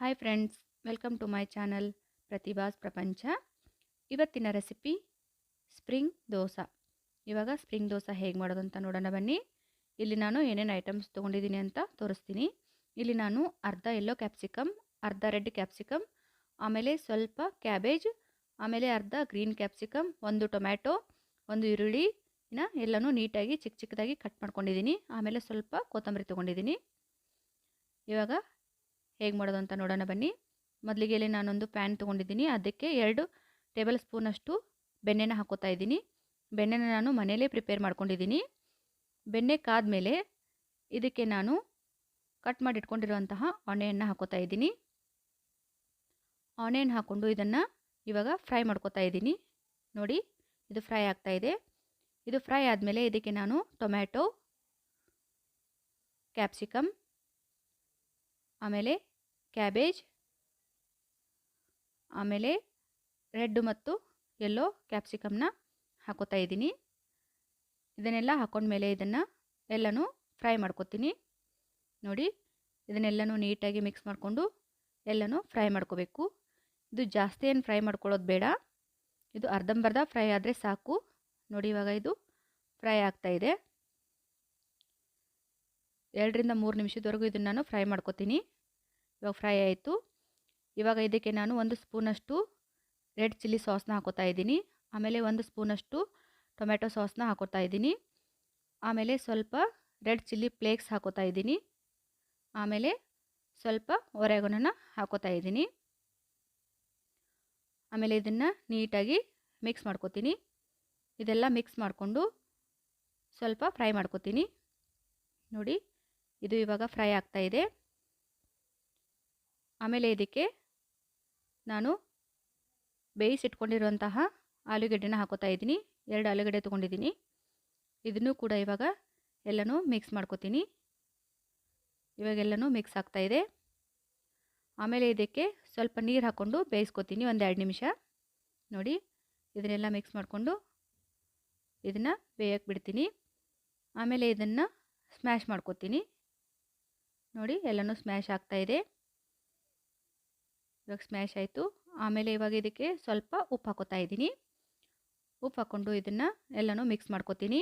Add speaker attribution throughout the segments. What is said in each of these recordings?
Speaker 1: Hi friends welcome to my channel Prathibha's ಪ್ರಪಂಚ ಇವತ್ತಿನ recipe spring dosa ಇವಾಗ ಸ್ಪ್ರಿಂಗ್ ದೋಸೆ ಹೇಗೆ ಮಾಡೋದು ಅಂತ ನೋಡೋಣ ಬನ್ನಿ. ಇಲ್ಲಿ ನಾನು ಏನೇನು ಐಟಮ್ಸ್ ತೊಗೊಂಡಿದ್ದೀನಿ ಅಂತ ತೋರಿಸ್ತೀನಿ. ಇಲ್ಲಿ ನಾನು ಅರ್ಧ ಎಲ್ಲೋ ಕ್ಯಾಪ್ಸಿಕಮ್ ಅರ್ಧ ರೆಡ್ ಕ್ಯಾಪ್ಸಿಕಮ್ ಆಮೇಲೆ ಸ್ವಲ್ಪ ಕ್ಯಾಬೇಜ್ ಆಮೇಲೆ ಅರ್ಧ ಗ್ರೀನ್ ಕ್ಯಾಪ್ಸಿಕಮ್ ಒಂದು ಟೊಮ್ಯಾಟೊ ಒಂದು ಈರುಳ್ಳಿ, ಇನ್ನು ಎಲ್ಲನೂ ನೀಟಾಗಿ ಚಿಕ್ಕ ಚಿಕ್ಕದಾಗಿ ಕಟ್ ಮಾಡ್ಕೊಂಡಿದ್ದೀನಿ. ಆಮೇಲೆ ಸ್ವಲ್ಪ ಕೊತ್ತಂಬರಿ ತೊಗೊಂಡಿದ್ದೀನಿ. ಇವಾಗ ಹೇಗೆ ಮಾಡೋದು ಅಂತ ನೋಡೋಣ ಬನ್ನಿ. ಮೊದಲಿಗೆ ಇಲ್ಲಿ ನಾನೊಂದು ಪ್ಯಾನ್ ತೊಗೊಂಡಿದ್ದೀನಿ. ಅದಕ್ಕೆ ಎರಡು ಟೇಬಲ್ ಸ್ಪೂನಷ್ಟು ಬೆಣ್ಣೆನ ಹಾಕೋತಾ ಇದ್ದೀನಿ. ಬೆಣ್ಣೆನ ನಾನು ಮನೆಯಲ್ಲೇ ಪ್ರಿಪೇರ್ ಮಾಡ್ಕೊಂಡಿದ್ದೀನಿ. ಬೆಣ್ಣೆ ಕಾದ್ಮೇಲೆ ಇದಕ್ಕೆ ನಾನು ಕಟ್ ಮಾಡಿ ಇಟ್ಕೊಂಡಿರುವಂತಹ ಆನಿಯನ್ನ ಹಾಕೋತಾ ಇದ್ದೀನಿ. ಆನಿಯನ್ ಹಾಕ್ಕೊಂಡು ಇದನ್ನು ಇವಾಗ ಫ್ರೈ ಮಾಡ್ಕೋತಾ ಇದ್ದೀನಿ. ನೋಡಿ, ಇದು ಫ್ರೈ ಆಗ್ತಾ ಇದೆ. ಇದು ಫ್ರೈ ಆದಮೇಲೆ ಇದಕ್ಕೆ ನಾನು ಟೊಮ್ಯಾಟೊ, ಕ್ಯಾಪ್ಸಿಕಮ್, ಆಮೇಲೆ ಕ್ಯಾಬೇಜ್ ಆಮೇಲೆ ರೆಡ್ ಮತ್ತು ಎಲ್ಲೋ ಕ್ಯಾಪ್ಸಿಕಮ್ನ ಹಾಕೋತಾ ಇದ್ದೀನಿ. ಇದನ್ನೆಲ್ಲ ಹಾಕೊಂಡ್ಮೇಲೆ ಇದನ್ನು ಎಲ್ಲನೂ ಫ್ರೈ ಮಾಡ್ಕೊತೀನಿ. ನೋಡಿ, ಇದನ್ನೆಲ್ಲನೂ ನೀಟಾಗಿ ಮಿಕ್ಸ್ ಮಾಡಿಕೊಂಡು ಎಲ್ಲನೂ ಫ್ರೈ ಮಾಡ್ಕೋಬೇಕು. ಇದು ಜಾಸ್ತಿ ಏನು ಫ್ರೈ ಮಾಡ್ಕೊಳ್ಳೋದು ಬೇಡ. ಇದು ಅರ್ಧಂಬರ್ಧ ಫ್ರೈ ಆದರೆ ಸಾಕು. ನೋಡಿ, ಇವಾಗ ಇದು ಫ್ರೈ ಆಗ್ತಾ ಇದೆ. ಎರಡರಿಂದ ಮೂರು ನಿಮಿಷದವರೆಗೂ ಇದನ್ನು ನಾನು ಫ್ರೈ ಮಾಡ್ಕೊತೀನಿ. ಇವಾಗ ಫ್ರೈ ಆಯಿತು. ಇವಾಗ ಇದಕ್ಕೆ ನಾನು ಒಂದು ಸ್ಪೂನಷ್ಟು ರೆಡ್ ಚಿಲ್ಲಿ ಸಾಸ್ನ ಹಾಕೋತಾ ಇದ್ದೀನಿ. ಆಮೇಲೆ ಒಂದು ಸ್ಪೂನಷ್ಟು ಟೊಮೆಟೊ ಸಾಸ್ನ ಹಾಕೋತಾ ಇದ್ದೀನಿ. ಆಮೇಲೆ ಸ್ವಲ್ಪ ರೆಡ್ ಚಿಲ್ಲಿ ಫ್ಲೇಕ್ಸ್ ಹಾಕೋತಾ ಇದ್ದೀನಿ. ಆಮೇಲೆ ಸ್ವಲ್ಪ ಒರೆಗೊನನ ಹಾಕೋತಾ ಇದ್ದೀನಿ. ಆಮೇಲೆ ಇದನ್ನು ನೀಟಾಗಿ ಮಿಕ್ಸ್ ಮಾಡ್ಕೊತೀನಿ. ಇದೆಲ್ಲ ಮಿಕ್ಸ್ ಮಾಡಿಕೊಂಡು ಸ್ವಲ್ಪ ಫ್ರೈ ಮಾಡ್ಕೊತೀನಿ. ನೋಡಿ, ಇದು ಇವಾಗ ಫ್ರೈ ಆಗ್ತಾ ಇದೆ. ಆಮೇಲೆ ಇದಕ್ಕೆ ನಾನು ಬೇಯಿಸಿಟ್ಕೊಂಡಿರುವಂತಹ ಆಲೂಗಡ್ಡೆನ ಹಾಕೋತಾ ಇದ್ದೀನಿ. ಎರಡು ಆಲೂಗಡ್ಡೆ ತೊಗೊಂಡಿದ್ದೀನಿ. ಇದನ್ನು ಕೂಡ ಇವಾಗ ಎಲ್ಲನೂ ಮಿಕ್ಸ್ ಮಾಡ್ಕೊತೀನಿ. ಇವಾಗೆಲ್ಲನೂ ಮಿಕ್ಸ್ ಆಗ್ತಾ ಇದೆ. ಆಮೇಲೆ ಇದಕ್ಕೆ ಸ್ವಲ್ಪ ನೀರು ಹಾಕ್ಕೊಂಡು ಬೇಯಿಸ್ಕೊತೀನಿ ಒಂದು ಎರಡು ನಿಮಿಷ. ನೋಡಿ, ಇದನ್ನೆಲ್ಲ ಮಿಕ್ಸ್ ಮಾಡಿಕೊಂಡು ಇದನ್ನು ಬೇಯಕ್ಕೆ ಬಿಡ್ತೀನಿ. ಆಮೇಲೆ ಇದನ್ನು ಸ್ಮ್ಯಾಶ್ ಮಾಡ್ಕೋತೀನಿ. ನೋಡಿ, ಎಲ್ಲನೂ ಸ್ಮ್ಯಾಶ್ ಆಗ್ತಾಯಿದೆ ಇವಾಗ ಸ್ಮ್ಯಾಶ್ ಆಯಿತು. ಆಮೇಲೆ ಇವಾಗ ಇದಕ್ಕೆ ಸ್ವಲ್ಪ ಉಪ್ಪು ಹಾಕೋತಾ ಇದ್ದೀನಿ. ಉಪ್ಪು ಹಾಕ್ಕೊಂಡು ಇದನ್ನು ಎಲ್ಲನೂ ಮಿಕ್ಸ್ ಮಾಡ್ಕೊತೀನಿ.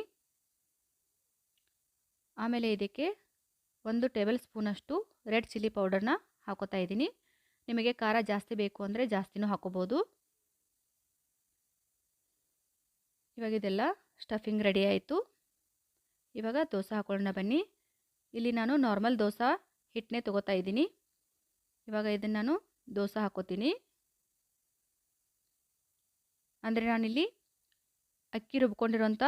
Speaker 1: ಆಮೇಲೆ ಇದಕ್ಕೆ ಒಂದು ಟೇಬಲ್ ಸ್ಪೂನಷ್ಟು ರೆಡ್ ಚಿಲ್ಲಿ ಪೌಡರ್ನ ಹಾಕೋತಾ ಇದ್ದೀನಿ. ನಿಮಗೆ ಖಾರ ಜಾಸ್ತಿ ಬೇಕು ಅಂದರೆ ಜಾಸ್ತಿನೂ ಹಾಕೋಬೋದು. ಇವಾಗ ಇದೆಲ್ಲ ಸ್ಟಫಿಂಗ್ ರೆಡಿ ಆಯಿತು. ಇವಾಗ ದೋಸೆ ಹಾಕೊಳ್ಳೋಣ ಬನ್ನಿ. ಇಲ್ಲಿ ನಾನು ನಾರ್ಮಲ್ ದೋಸೆ ಹಿಟ್ಟನ್ನೇ ತೊಗೋತಾ ಇದ್ದೀನಿ. ಇವಾಗ ಇದನ್ನು ನಾನು ದೋಸೆ ಹಾಕೋತೀನಿ. ಅಂದರೆ ನಾನಿಲ್ಲಿ ಅಕ್ಕಿ ರುಬ್ಕೊಂಡಿರೋಂಥ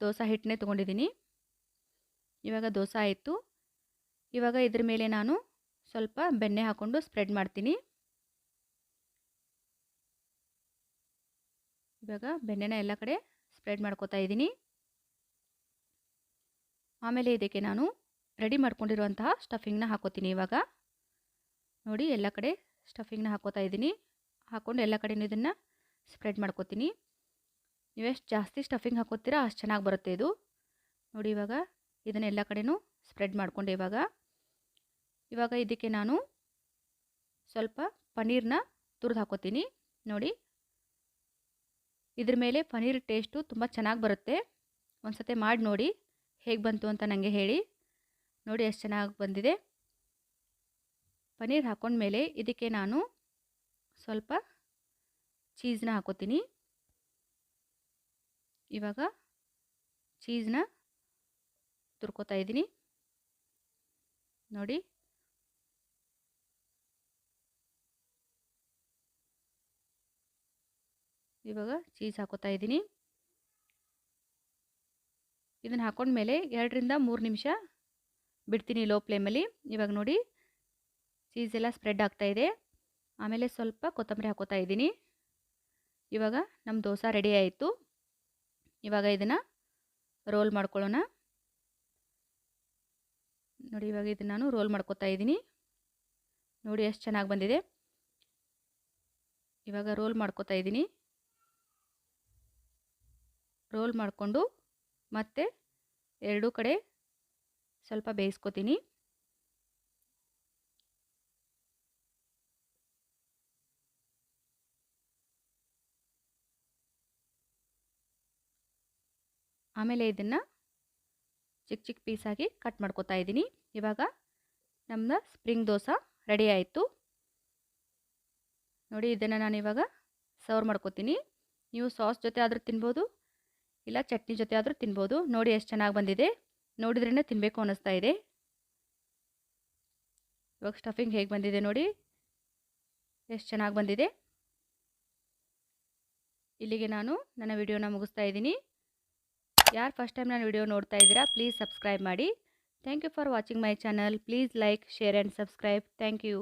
Speaker 1: ದೋಸೆ ಹಿಟ್ಟನ್ನೇ ತೊಗೊಂಡಿದ್ದೀನಿ. ಇವಾಗ ದೋಸೆ ಆಯಿತು. ಇವಾಗ ಇದ್ರ ಮೇಲೆ ನಾನು ಸ್ವಲ್ಪ ಬೆಣ್ಣೆ ಹಾಕ್ಕೊಂಡು ಸ್ಪ್ರೆಡ್ ಮಾಡ್ತೀನಿ. ಇವಾಗ ಬೆಣ್ಣೆನ ಎಲ್ಲ ಕಡೆ ಸ್ಪ್ರೆಡ್ ಮಾಡ್ಕೋತಾ ಇದ್ದೀನಿ. ಆಮೇಲೆ ಇದಕ್ಕೆ ನಾನು ರೆಡಿ ಮಾಡ್ಕೊಂಡಿರುವಂತಹ ಸ್ಟಫಿಂಗ್ನ ಹಾಕೋತೀನಿ ಇವಾಗ. ನೋಡಿ ಎಲ್ಲ ಕಡೆ ಸ್ಟಫಿಂಗ್ನ ಹಾಕೋತಾ ಇದ್ದೀನಿ. ಹಾಕ್ಕೊಂಡು ಎಲ್ಲ ಕಡೆಯೂ ಇದನ್ನು ಸ್ಪ್ರೆಡ್ ಮಾಡ್ಕೋತೀನಿ. ನೀವೆಷ್ಟು ಜಾಸ್ತಿ ಸ್ಟಫಿಂಗ್ ಹಾಕೋತೀರಾ ಅಷ್ಟು ಚೆನ್ನಾಗಿ ಬರುತ್ತೆ ಇದು. ನೋಡಿ ಇವಾಗ ಇದನ್ನು ಎಲ್ಲ ಕಡೆಯೂ ಸ್ಪ್ರೆಡ್ ಮಾಡಿಕೊಂಡೆ ಇವಾಗ. ಇವಾಗ ಇದಕ್ಕೆ ನಾನು ಸ್ವಲ್ಪ ಪನ್ನೀರ್ನ ತುರಿದು ಹಾಕೋತೀನಿ. ನೋಡಿ. ಇದ್ರ ಮೇಲೆ ಪನ್ನೀರ್ ಟೇಸ್ಟು ತುಂಬ ಚೆನ್ನಾಗಿ ಬರುತ್ತೆ. ಒಂದು ಸತಿ ಮಾಡಿ ನೋಡಿ ಹೇಗೆ ಬಂತು ಅಂತ ನನಗೆ ಹೇಳಿ. ನೋಡಿ ಎಷ್ಟು ಚೆನ್ನಾಗಿ ಬಂದಿದೆ. ಪನ್ನೀರ್ ಹಾಕೊಂಡ್ಮೇಲೆ ಇದಕ್ಕೆ ನಾನು ಸ್ವಲ್ಪ ಚೀಸ್ನ ಹಾಕೋತೀನಿ. ಇವಾಗ ಚೀಸ್ನ ತುರ್ಕೋತಾ ಇದ್ದೀನಿ. ನೋಡಿ. ಇವಾಗ ಚೀಸ್ ಹಾಕೋತಾ ಇದ್ದೀನಿ. ಇದನ್ನು ಹಾಕೊಂಡ್ಮೇಲೆ ಎರಡರಿಂದ ಮೂರು ನಿಮಿಷ ಬಿಡ್ತೀನಿ ಲೋ ಫ್ಲೇಮಲ್ಲಿ ಇವಾಗ ನೋಡಿ. ಚೀಸ್ ಎಲ್ಲ ಸ್ಪ್ರೆಡ್ ಆಗ್ತಾಯಿದೆ ಆಮೇಲೆ ಸ್ವಲ್ಪ ಕೊತ್ತಂಬರಿ ಹಾಕೋತಾ ಇದ್ದೀನಿ. ಇವಾಗ ನಮ್ಮ ದೋಸೆ ರೆಡಿ ಆಯಿತು. ಇವಾಗ ಇದನ್ನು ರೋಲ್ ಮಾಡ್ಕೊಳ್ಳೋಣ. ನೋಡಿ, ಇವಾಗ ಇದನ್ನು ನಾನು ರೋಲ್ ಮಾಡ್ಕೋತಾ ಇದ್ದೀನಿ. ನೋಡಿ, ಎಷ್ಟು ಚೆನ್ನಾಗಿ ಬಂದಿದೆ. ಇವಾಗ ರೋಲ್ ಮಾಡ್ಕೋತಾ ಇದ್ದೀನಿ. ರೋಲ್ ಮಾಡಿಕೊಂಡು ಮತ್ತೆ ಎರಡೂ ಕಡೆ ಸ್ವಲ್ಪ ಬೇಯಿಸ್ಕೊತೀನಿ. ಆಮೇಲೆ ಇದನ್ನು ಚಿಕ್ಕ ಚಿಕ್ಕ ಪೀಸಾಗಿ ಕಟ್ ಮಾಡ್ಕೋತಾ ಇದ್ದೀನಿ. ಇವಾಗ ನಮ್ಮದು ಸ್ಪ್ರಿಂಗ್ ದೋಸೆ ರೆಡಿ ಆಯಿತು. ನೋಡಿ ಇದನ್ನು ನಾನು ಇವಾಗ ಸರ್ವ್ ಮಾಡ್ಕೋತೀನಿ. ನೀವು ಸಾಸ್ ಜೊತೆ ಆದರೂ ತಿನ್ಬೋದು, ಇಲ್ಲ ಚಟ್ನಿ ಜೊತೆ ಆದರೂ ತಿನ್ಬೋದು. ನೋಡಿ ಎಷ್ಟು ಚೆನ್ನಾಗಿ ಬಂದಿದೆ. ನೋಡಿದ್ರೇ ತಿನ್ನಬೇಕು ಅನ್ನಿಸ್ತಾ ಇದೆ. ಇವಾಗ ಸ್ಟಫಿಂಗ್ ಹೇಗೆ ಬಂದಿದೆ ನೋಡಿ. ಎಷ್ಟು ಚೆನ್ನಾಗಿ ಬಂದಿದೆ. ಇಲ್ಲಿಗೆ ನಾನು ನನ್ನ ವಿಡಿಯೋನ ಮುಗಿಸ್ತಾ ಇದ್ದೀನಿ. ಯಾರು ಫಸ್ಟ್ ಟೈಮ್ ನಾನು ವಿಡಿಯೋ ನೋಡ್ತಾ ಇದ್ದೀರಾ ಪ್ಲೀಸ್ ಸಬ್ಸ್ಕ್ರೈಬ್ ಮಾಡಿ. Thank you for watching my channel please like share and subscribe thank you